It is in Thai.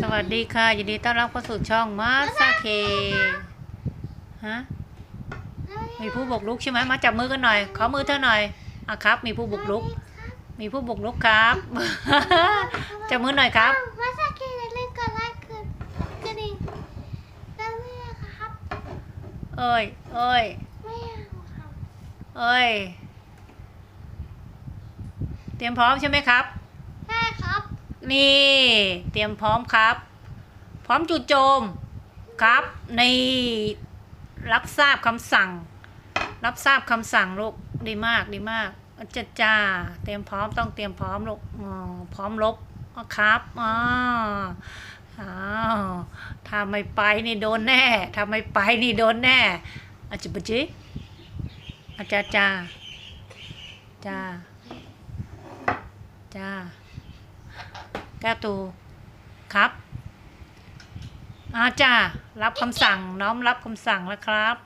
สวัสดีค่ะยินดีต้อนรับเข้าสู่ช่องมาซาเคฮะมีผู้บุกรุกใช่ไหมมาจับมือกันหน่อยขอมือเธอหน่อยอะครับ มีผู้บุกรุก มีผู้บุกรุกครับจับมือหน่อยครับมาสักทีเล่นก็ไล่คืนกระดิ่งแล้วไม่เอาครับเอ้ยเอ้ยไม่เอาครับเอ้ยเตรียมพร้อมใช่ไหมครับได้ครับ นี่ เตรียมพร้อมครับ พร้อมจู่โจมครับ ในรับทราบคำสั่ง รับทราบคำสั่งลูกดีมากดีมากจ้าจ้าเตรียมพร้อมต้องเตรียมพร้อมลูกอ๋อพร้อมลบครับอ๋ออ้าวถ้าไม่ไปนี่โดนแน่ถ้าไม่ไปนี่โดนแน่อาจจะปจิอาจารย์จ้าจ้าจ้า แก้วตูครับอาจารับคำสั่งน้อมรับคำสั่งแล้วครับ